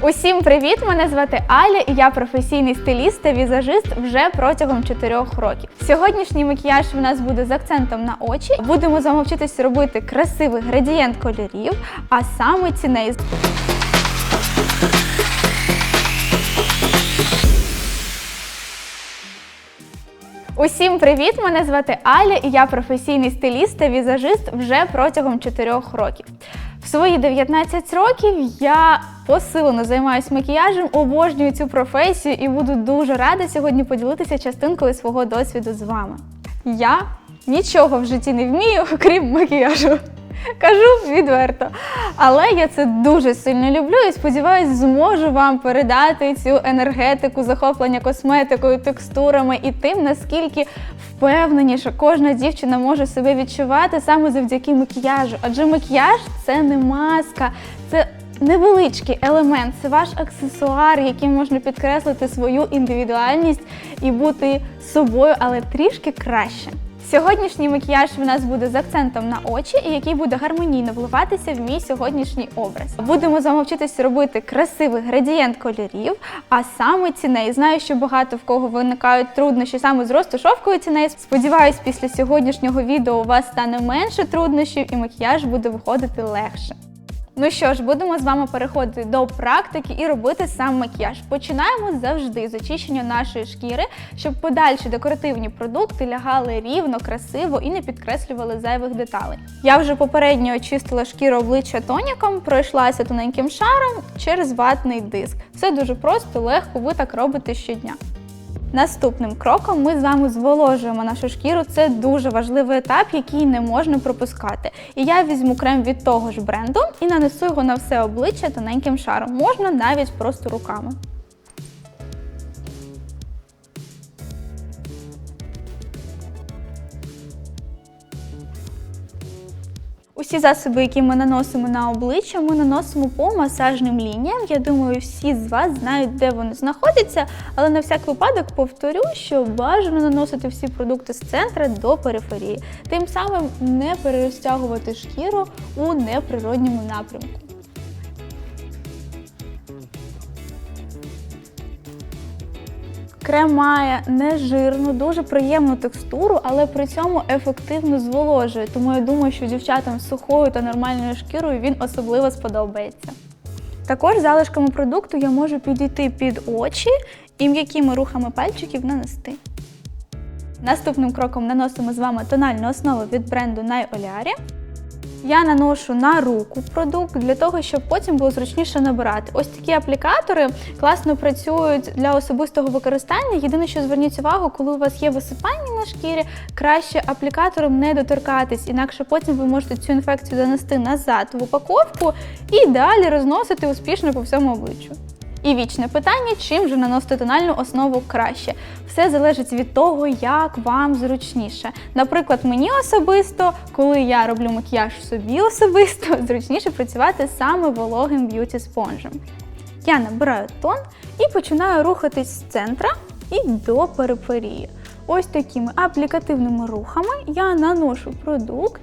Усім привіт! Мене звати Аля, і я професійний стиліст та візажист вже протягом 4 років. Сьогоднішній макіяж у нас буде з акцентом на очі. Будемо з вами вчитись робити красивий градієнт кольорів, а саме ціней. Усім привіт! Мене звати Аля, і я професійний стиліст та візажист вже протягом 4 років. В свої 19 років я посилено займаюся макіяжем, обожнюю цю професію і буду дуже рада сьогодні поділитися частинкою свого досвіду з вами. Я нічого в житті не вмію, крім макіяжу. Кажу відверто. Але я це дуже сильно люблю і сподіваюсь, зможу вам передати цю енергетику, захоплення косметикою, текстурами і тим, наскільки впевненіше кожна дівчина може себе відчувати саме завдяки макіяжу. Адже макіяж це не маска, це невеличкий елемент, це ваш аксесуар, яким можна підкреслити свою індивідуальність і бути собою, але трішки краще. Сьогоднішній макіяж в нас буде з акцентом на очі, і який буде гармонійно вливатися в мій сьогоднішній образ. Будемо з робити красивий градієнт кольорів, а саме ціней. Знаю, що багато в кого виникають труднощі саме з розташовкою ціней. Сподіваюсь, після сьогоднішнього відео у вас стане менше труднощів і макіяж буде виходити легше. Ну що ж, будемо з вами переходити до практики і робити сам макіяж. Починаємо завжди з очищення нашої шкіри, щоб подальші декоративні продукти лягали рівно, красиво і не підкреслювали зайвих деталей. Я вже попередньо очистила шкіру обличчя тоніком, пройшлася тоненьким шаром через ватний диск. Все дуже просто, легко, ви так робите щодня. Наступним кроком ми з вами зволожуємо нашу шкіру. Це дуже важливий етап, який не можна пропускати. І я візьму крем від того ж бренду і нанесу його на все обличчя тоненьким шаром. Можна навіть просто руками. Усі засоби, які ми наносимо на обличчя, ми наносимо по масажним лініям. Я думаю, всі з вас знають, де вони знаходяться, але на всяк випадок повторю, що бажано наносити всі продукти з центра до периферії, тим самим не перерозтягувати шкіру у неприродньому напрямку. Крем має нежирну, дуже приємну текстуру, але при цьому ефективно зволожує. Тому я думаю, що дівчатам з сухою та нормальною шкірою він особливо сподобається. Також залишками продукту я можу підійти під очі і м'якими рухами пальчиків нанести. Наступним кроком наносимо з вами тональну основу від бренду Найолярі. Я наношу на руку продукт для того, щоб потім було зручніше набирати. Ось такі аплікатори класно працюють для особистого використання. Єдине, що зверніть увагу, коли у вас є висипання на шкірі, краще аплікатором не доторкатись, інакше потім ви можете цю інфекцію занести назад в упаковку і далі розносити успішно по всьому обличчю. І вічне питання, чим же наносити тональну основу краще. Все залежить від того, як вам зручніше. Наприклад, мені особисто, коли я роблю макіяж собі особисто, зручніше працювати саме вологим б'юті спонжем. Я набираю тон і починаю рухатись з центра і до периферії. Ось такими аплікативними рухами я наношу продукт.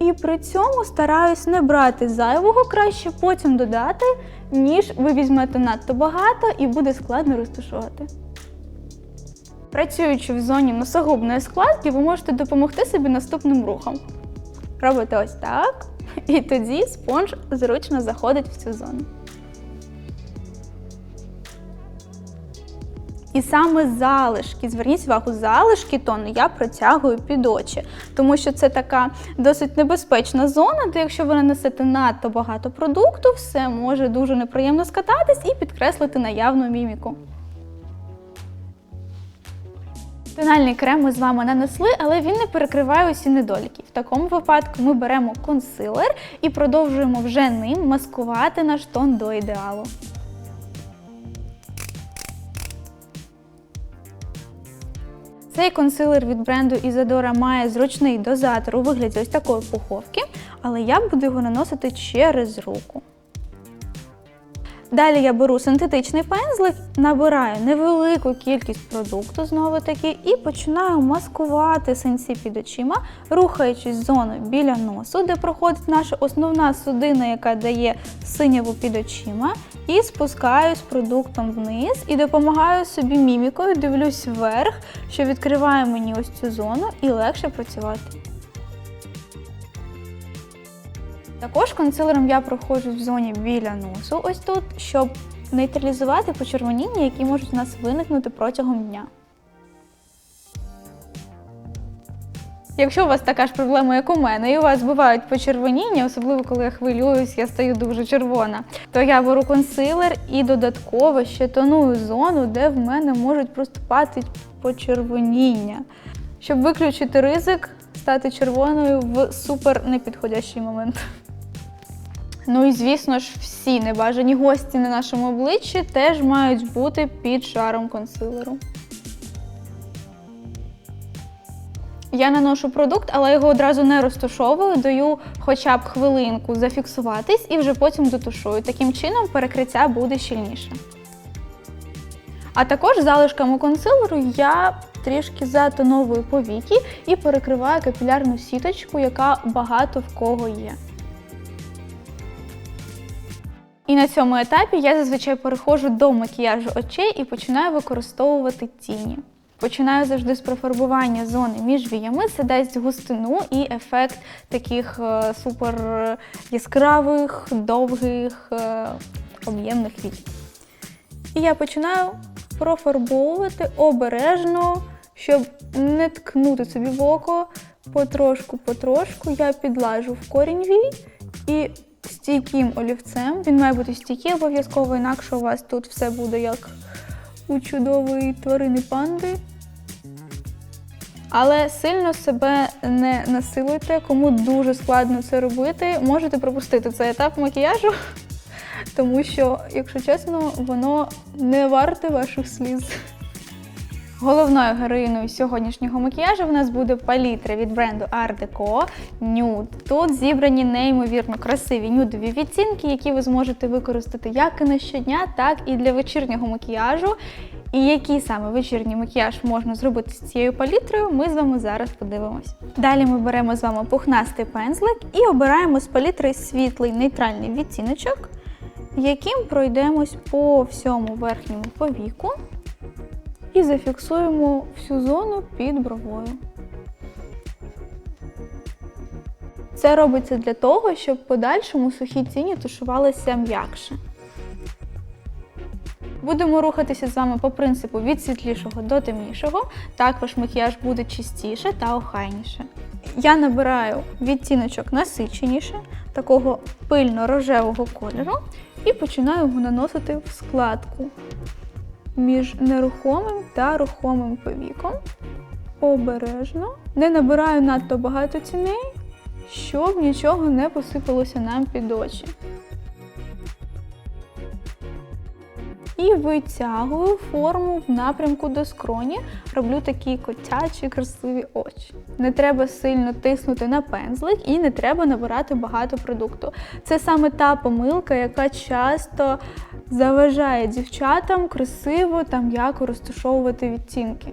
І при цьому стараюсь не брати зайвого краще потім додати, ніж ви візьмете надто багато і буде складно розташувати. Працюючи в зоні носогубної складки, ви можете допомогти собі наступним рухом. Робите ось так, і тоді спонж зручно заходить в цю зону. І саме залишки, зверніть увагу, залишки тону я протягую під очі, тому що це така досить небезпечна зона, де якщо ви нанесете надто багато продукту, все може дуже неприємно скататись і підкреслити наявну міміку. Тональний крем ми з вами нанесли, але він не перекриває усі недоліки. В такому випадку ми беремо консилер і продовжуємо вже ним маскувати наш тон до ідеалу. Цей консилер від бренду Isadora має зручний дозатор у вигляді ось такої пуховки, але я буду його наносити через руку. Далі я беру синтетичний пензлик, набираю невелику кількість продукту знову таки, і починаю маскувати синці під очима, рухаючись зоною біля носу, де проходить наша основна судина, яка дає синяву під очима, і спускаюсь продуктом вниз і допомагаю собі мімікою, дивлюсь вверх, що відкриває мені ось цю зону і легше працювати. Також консилером я проходжу в зоні біля носу, ось тут, щоб нейтралізувати почервоніння, які можуть у нас виникнути протягом дня. Якщо у вас така ж проблема, як у мене, і у вас бувають почервоніння, особливо коли я хвилююсь, я стаю дуже червона, то я беру консилер і додатково ще тоную зону, де в мене можуть проступати почервоніння, щоб виключити ризик стати червоною в супер непідходящий момент. Ну і звісно ж, всі небажані гості на нашому обличчі теж мають бути під шаром консилеру. Я наношу продукт, але його одразу не розташовую, даю хоча б хвилинку зафіксуватись і вже потім дотушую. Таким чином перекриття буде щільніше. А також залишками консилеру я трішки затоновую повіки і перекриваю капілярну сіточку, яка багато в кого є. І на цьому етапі я зазвичай переходжу до макіяжу очей і починаю використовувати тіні. Починаю завжди з профарбування зони між віями, це дасть густину і ефект таких е, супер яскравих, довгих, е, об'ємних вій. І я починаю профарбовувати обережно, щоб не ткнути собі в око. Потрошку-потрошку я підлажу в корінь вій і стійким олівцем. Він має бути стійкий обов'язково, інакше у вас тут все буде як у чудової тварини панди. Але сильно себе не насилуйте, кому дуже складно це робити, можете пропустити цей етап макіяжу, тому що, якщо чесно, воно не варте ваших сліз. Головною героїною сьогоднішнього макіяжу в нас буде палітра від бренду Art Deco Nude. Тут зібрані неймовірно красиві нюдові відцінки, які ви зможете використати як і на щодня, так і для вечірнього макіяжу. І який саме вечірній макіяж можна зробити з цією палітрою, ми з вами зараз подивимось. Далі ми беремо з вами пухнастий пензлик і обираємо з палітри світлий нейтральний відтіночок, яким пройдемось по всьому верхньому повіку і зафіксуємо всю зону під бровою. Це робиться для того, щоб в подальшому сухі тіні тушувалися м'якше. Будемо рухатися з вами по принципу від світлішого до темнішого. Так ваш макіяж буде чистіше та охайніше. Я набираю відтіночок насиченіше, такого пильно-рожевого кольору, і починаю його наносити в складку між нерухомим та рухомим повіком. Обережно. Не набираю надто багато тіней, щоб нічого не посипалося нам під очі. І витягую форму в напрямку до скроні, роблю такі котячі красиві очі. Не треба сильно тиснути на пензлик і не треба набирати багато продукту. Це саме та помилка, яка часто заважає дівчатам красиво та м'яко розташовувати відтінки.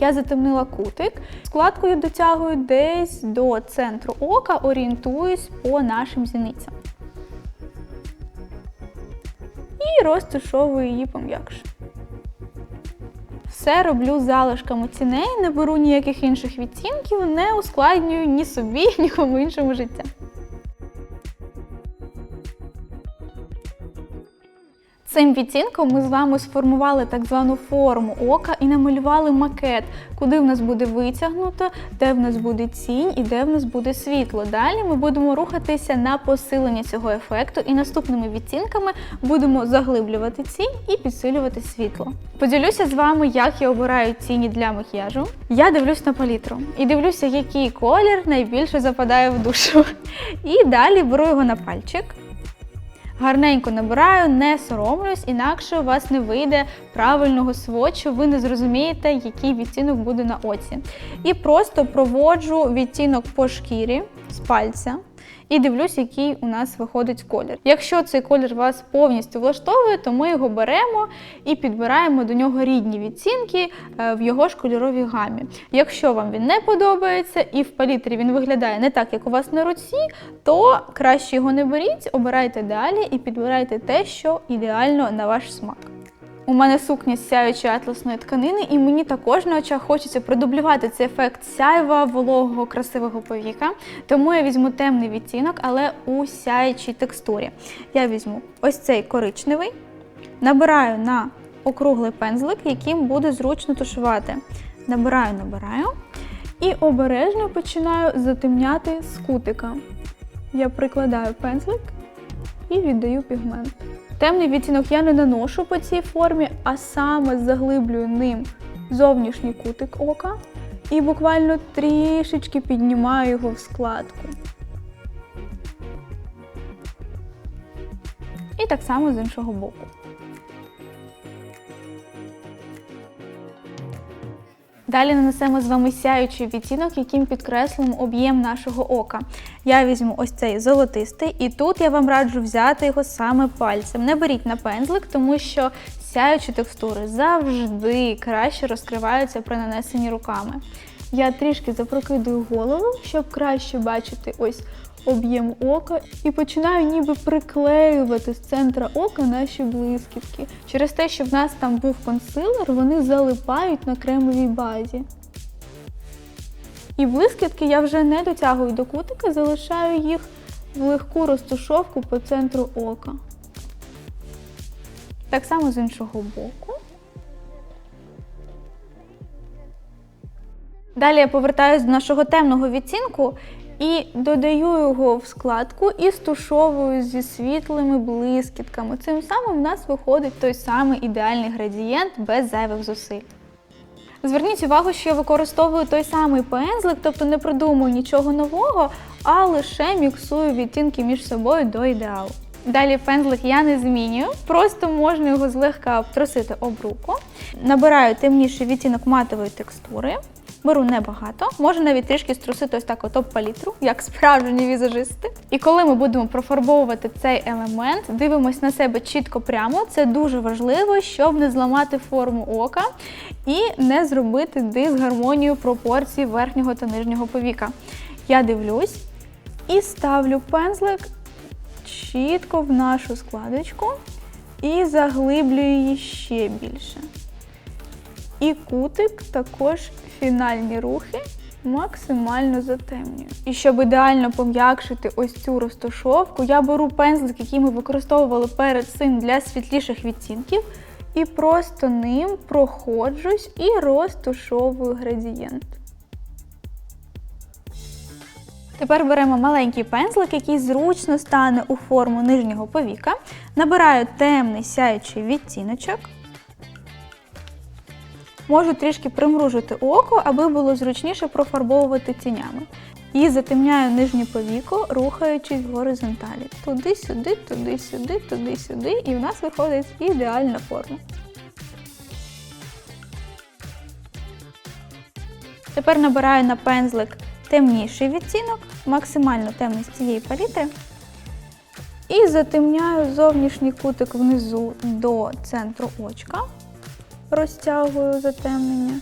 Я затемнила кутик, складкою дотягую десь до центру ока, орієнтуюсь по нашим зіницям. І розташовую її пом'якше. Все роблю залишками ціней, не беру ніяких інших відтінків, не ускладнюю ні собі, ні кому іншому життя. Цим відтінком ми з вами сформували так звану форму ока і намалювали макет, куди в нас буде витягнуто, де в нас буде тінь і де в нас буде світло. Далі ми будемо рухатися на посилення цього ефекту і наступними відтінками будемо заглиблювати тінь і підсилювати світло. Поділюся з вами, як я обираю тіні для макіяжу. Я дивлюсь на палітру і дивлюся, який колір найбільше западає в душу. І далі беру його на пальчик. Гарненько набираю, не соромлюсь, інакше у вас не вийде правильного свочу, ви не зрозумієте, який відтінок буде на оці. І просто проводжу відтінок по шкірі з пальця. І дивлюсь, який у нас виходить колір. Якщо цей колір вас повністю влаштовує, то ми його беремо і підбираємо до нього рідні відцінки е, в його ж кольоровій гамі. Якщо вам він не подобається і в палітрі він виглядає не так, як у вас на руці, то краще його не беріть, обирайте далі і підбирайте те, що ідеально на ваш смак. У мене сукня з сяючої атласної тканини, і мені також на очах хочеться продублювати цей ефект сяйва, вологого, красивого повіка. Тому я візьму темний відтінок, але у сяючій текстурі. Я візьму ось цей коричневий, набираю на округлий пензлик, яким буде зручно тушувати. Набираю, набираю і обережно починаю затемняти з кутика. Я прикладаю пензлик і віддаю пігмент. Темний відтінок я не наношу по цій формі, а саме заглиблюю ним зовнішній кутик ока і буквально трішечки піднімаю його в складку. І так само з іншого боку. Далі нанесемо з вами сяючий відтінок, яким підкреслимо об'єм нашого ока. Я візьму ось цей золотистий, і тут я вам раджу взяти його саме пальцем. Не беріть на пензлик, тому що сяючі текстури завжди краще розкриваються при нанесенні руками. Я трішки запрокидую голову, щоб краще бачити ось об'єм ока, і починаю ніби приклеювати з центра ока наші блискітки. Через те, що в нас там був консилер, вони залипають на кремовій базі. І блискітки я вже не дотягую до кутика, залишаю їх в легку розтушовку по центру ока. Так само з іншого боку. Далі я повертаюся до нашого темного відцінку і додаю його в складку і стушовую зі світлими блискітками. Цим самим в нас виходить той самий ідеальний градієнт без зайвих зусиль. Зверніть увагу, що я використовую той самий пензлик, тобто не придумую нічого нового, а лише міксую відтінки між собою до ідеалу. Далі пензлик я не змінюю, просто можна його злегка обтрусити об руку. Набираю темніший відтінок матової текстури. Беру небагато, можу навіть трішки струсити ось так топ палітру, як справжні візажисти. І коли ми будемо профарбовувати цей елемент, дивимось на себе чітко прямо. Це дуже важливо, щоб не зламати форму ока і не зробити дисгармонію пропорцій верхнього та нижнього повіка. Я дивлюсь і ставлю пензлик чітко в нашу складочку і заглиблюю її ще більше. І кутик також фінальні рухи максимально затемнюю. І щоб ідеально пом'якшити ось цю розташовку, я беру пензлик, який ми використовували перед цим для світліших відтінків, і просто ним проходжусь і розтушовую градієнт. Тепер беремо маленький пензлик, який зручно стане у форму нижнього повіка. Набираю темний сяючий відтіночок. Можу трішки примружити око, аби було зручніше профарбовувати тінями. І затемняю нижнє повіко, рухаючись в горизонталі. Туди-сюди, туди-сюди, туди-сюди, і в нас виходить ідеальна форма. Тепер набираю на пензлик темніший відтінок, максимально темний з цієї палітри. І затемняю зовнішній кутик внизу до центру очка розтягую затемнення.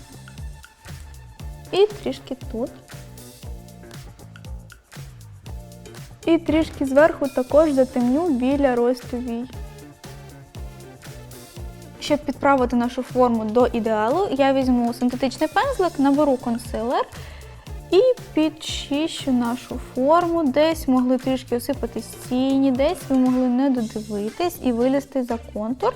І трішки тут. І трішки зверху також затемню біля росту вій. Щоб підправити нашу форму до ідеалу, я візьму синтетичний пензлик, наберу консилер і підчищу нашу форму. Десь могли трішки осипатись тіні, десь ви могли не додивитись і вилізти за контур.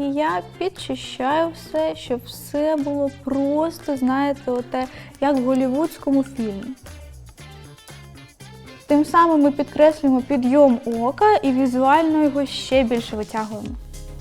І я підчищаю все, щоб все було просто, знаєте, оте, як в голівудському фільмі. Тим самим ми підкреслюємо підйом ока і візуально його ще більше витягуємо.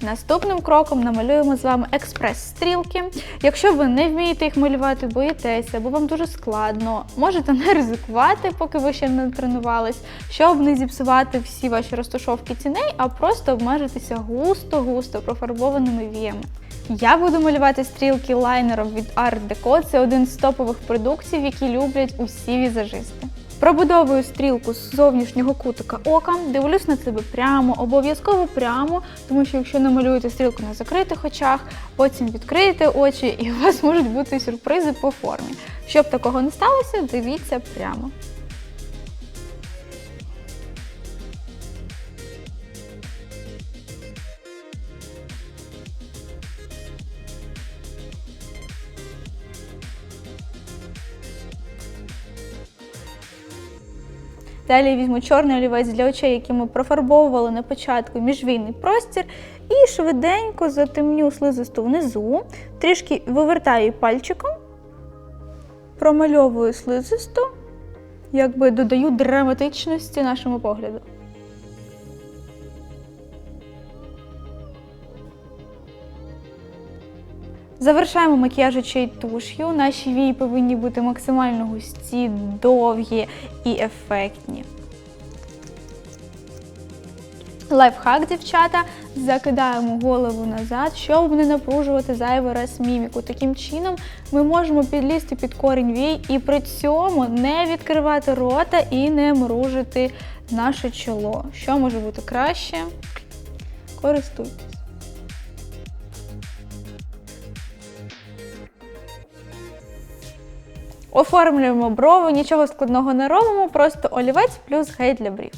Наступним кроком намалюємо з вами експрес-стрілки. Якщо ви не вмієте їх малювати, боїтеся, або вам дуже складно, можете не ризикувати, поки ви ще не тренувались, щоб не зіпсувати всі ваші розташовки ціней, а просто обмежитися густо-густо профарбованими віями. Я буду малювати стрілки лайнером від Art Deco. Це один з топових продуктів, які люблять усі візажисти. Пробудовую стрілку з зовнішнього кутика ока, дивлюсь на себе прямо, обов'язково прямо, тому що якщо намалюєте стрілку на закритих очах, потім відкриєте очі і у вас можуть бути сюрпризи по формі. Щоб такого не сталося, дивіться прямо. Далі візьму чорний олівець для очей, який ми профарбовували на початку міжвійний простір, і швиденько затемню слизисту внизу, трішки вивертаю пальчиком, промальовую слизисту, якби додаю драматичності нашому погляду. Завершаємо макіяж очей туш'ю. Наші вії повинні бути максимально густі, довгі і ефектні. Лайфхак, дівчата, закидаємо голову назад, щоб не напружувати зайвий раз міміку. Таким чином ми можемо підлізти під корінь вій і при цьому не відкривати рота і не мружити наше чоло. Що може бути краще? Користуйтесь. Оформлюємо брови, нічого складного не робимо, просто олівець плюс гель для брів.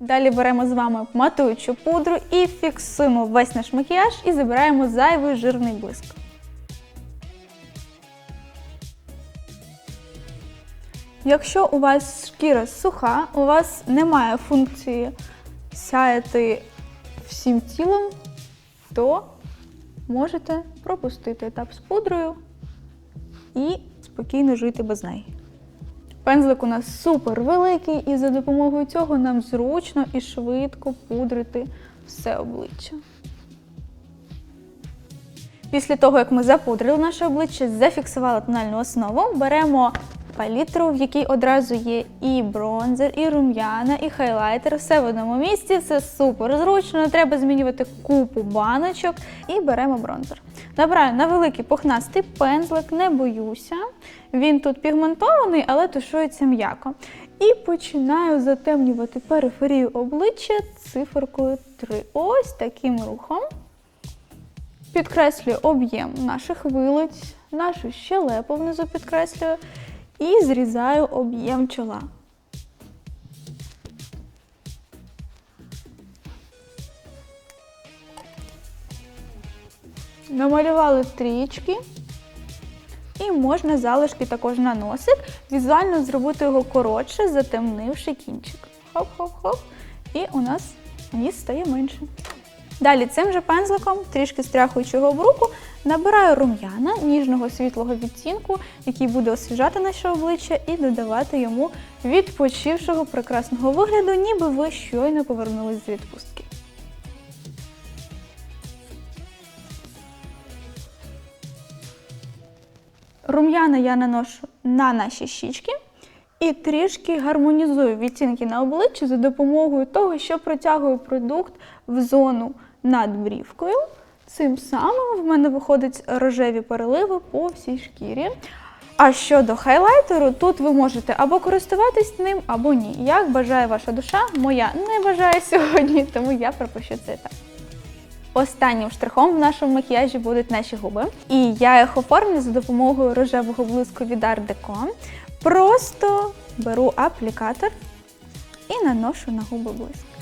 Далі беремо з вами матуючу пудру і фіксуємо весь наш макіяж і забираємо зайвий жирний блиск. Якщо у вас шкіра суха, у вас немає функції сяяти всім тілом, то можете пропустити етап з пудрою і спокійно жити без неї. Пензлик у нас супер великий, і за допомогою цього нам зручно і швидко пудрити все обличчя. Після того, як ми запудрили наше обличчя, зафіксували тональну основу, беремо палітру, в якій одразу є і бронзер, і рум'яна, і хайлайтер. Все в одному місці, все супер зручно, треба змінювати купу баночок. І беремо бронзер. Набираю на великий пухнастий пензлик, не боюся. Він тут пігментований, але тушується м'яко. І починаю затемнювати периферію обличчя циферкою 3. Ось таким рухом. Підкреслюю об'єм наших вилиць, нашу щелепу внизу підкреслюю і зрізаю об'єм чола. Намалювали трічки. І можна залишки також на носик, візуально зробити його коротше, затемнивши кінчик. Хоп-хоп-хоп. І у нас ніс стає менше. Далі цим же пензликом, трішки стряхуючого в руку, набираю рум'яна ніжного світлого відтінку, який буде освіжати наше обличчя і додавати йому відпочившого прекрасного вигляду, ніби ви щойно повернулись з відпустки. Рум'яна я наношу на наші щічки і трішки гармонізую відтінки на обличчі за допомогою того, що протягую продукт в зону над брівкою. Цим самим в мене виходять рожеві переливи по всій шкірі. А щодо хайлайтеру, тут ви можете або користуватись ним, або ні. Як бажає ваша душа, моя не бажає сьогодні, тому я пропущу цей етап. Останнім штрихом в нашому макіяжі будуть наші губи. І я їх оформлю за допомогою рожевого блиску від Art Deco. Просто беру аплікатор і наношу на губи блиск.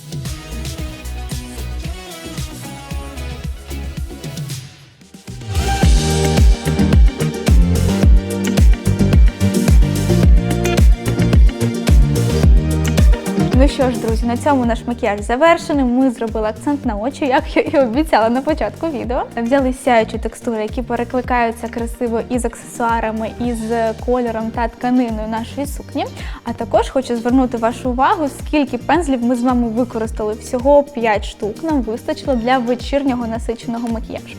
Ну що ж, друзі, на цьому наш макіяж завершений. Ми зробили акцент на очі, як я і обіцяла на початку відео. Взяли сяючі текстури, які перекликаються красиво із аксесуарами, із кольором та тканиною нашої сукні. А також хочу звернути вашу увагу, скільки пензлів ми з вами використали. Всього 5 штук нам вистачило для вечірнього насиченого макіяжу.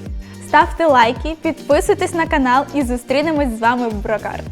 Ставте лайки, підписуйтесь на канал і зустрінемось з вами в Брокарт.